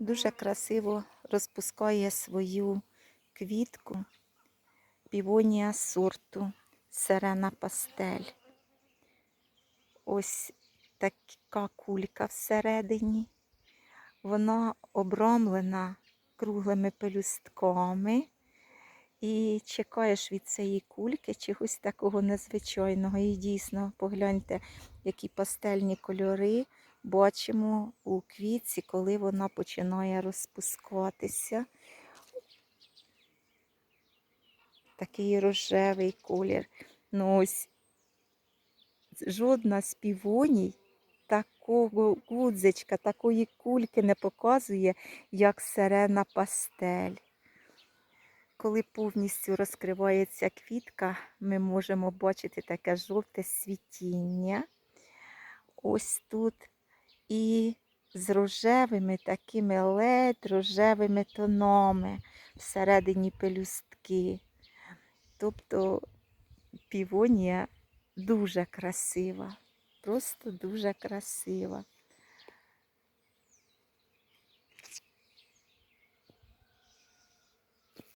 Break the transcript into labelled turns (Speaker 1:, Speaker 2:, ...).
Speaker 1: Дуже красиво розпускає свою квітку півонія сорту Серена Пастель. Ось така кулька всередині. Вона обромлена круглими пелюстками. І чекаєш від цієї кульки чогось такого незвичайного. І дійсно, погляньте, які пастельні кольори бачимо у квітці, коли вона починає розпускатися. Такий рожевий колір. Ну ось жодна з півоній такого гудзичка, такої кульки не показує, як сирена пастель. Коли повністю розкривається квітка, ми можемо бачити таке жовте світіння. Ось тут і з рожевими такими ледь рожевими тонами всередині пелюстки. Тобто півонія дуже красива, просто дуже красива.